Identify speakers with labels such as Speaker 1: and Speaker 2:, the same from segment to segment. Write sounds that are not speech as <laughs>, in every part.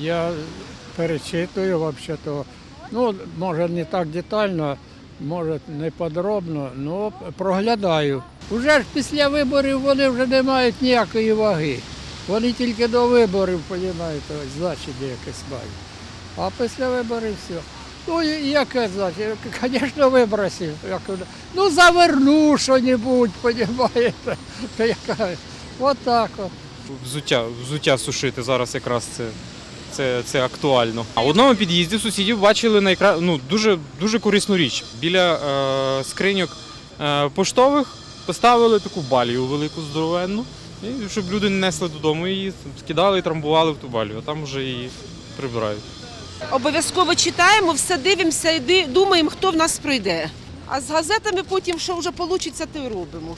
Speaker 1: Я перечитую взагалі-то. Ну, може не так детально, може не подробно, але проглядаю. Уже ж після виборів вони вже не мають ніякої ваги. Вони тільки до виборів, розумієте, значення якесь мають. А після виборів все. Ну, яке значення? Звісно, вибросив. Ну, заверну що-небудь, розумієте? Та яка? От так от.
Speaker 2: Взуття, взуття сушити зараз якраз це, це, це актуально. А в одному під'їзді сусідів бачили найкра... ну, дуже, дуже корисну річ. Біля е, скриньок е, поштових поставили таку балію велику здоровенну, і щоб люди не несли додому її, скидали і трамбували в ту балію, а там вже її прибирають.
Speaker 3: Обов'язково читаємо, все дивимося і думаємо, хто в нас прийде. А з газетами потім, що вже вийде, то й робимо.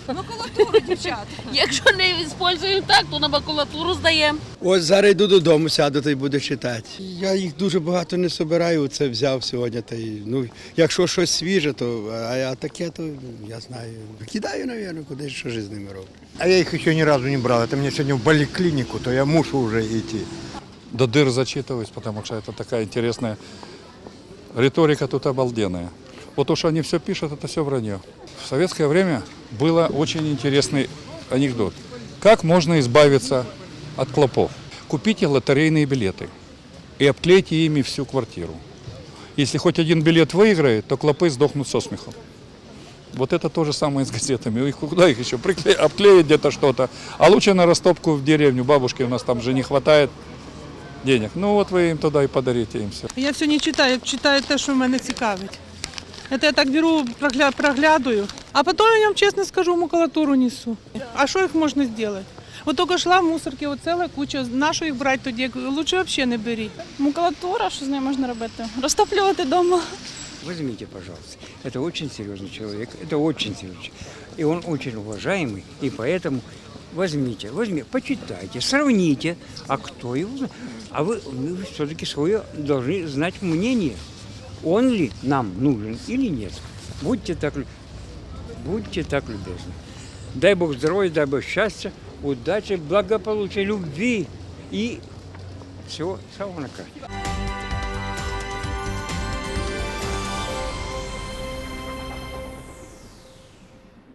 Speaker 3: <laughs>
Speaker 4: Якщо не використовуємо так, то на макулатуру здаємо.
Speaker 5: Ось зараз йду додому, сяду та й буду читати. Я їх дуже багато не собираю, це взяв сьогодні. Та й, ну, якщо щось свіже, то а, а таке, то я знаю. Кидаю, мабуть, кудись, що ж з ними роблю.
Speaker 6: А я их еще ни разу не брал. Это мне сегодня в поликлинику, то я мушу уже идти.
Speaker 7: до дыр зачитываюсь, потому что это такая интересная риторика тут обалденная. Вот то, что они все пишут, это все вранье. В советское время было очень интересный анекдот. Как можно избавиться от клопов? Купите лотерейные билеты и обклейте ими всю квартиру. Если хоть один билет выиграет, то клопы сдохнут со смехом. Вот это то же самое с газетами. Их, куда их еще? Прикле... Обклеить где-то что-то. А лучше на растопку в деревню. Бабушки у нас там же не хватает денег. Ну вот вы им туда и подарите им все.
Speaker 8: Я все не читаю, читаю те, що мене цікавить. Это я так беру, прогля- проглядую, а потом я вам честно скажу, макулатуру несу. А що їх можна зробити? От тільки йшла в мусорки, от ціла куча, на що їх брати тоді? Лучше взагалі не беріть.
Speaker 9: Макулатура, що з нею можна робити? Розтоплювати вдома.
Speaker 10: Возьмите, пожалуйста. Это очень серьезный человек. Это очень серьезный. И он очень уважаемый. И поэтому возьмите, возьмите, почитайте, сравните. А кто его знает? А вы, вы все-таки свое должны знать мнение. Он ли нам нужен или нет. Будьте так, будьте так любезны. Дай Бог здоровья, дай Бог счастья, удачи, благополучия, любви и всего самого накрасивого.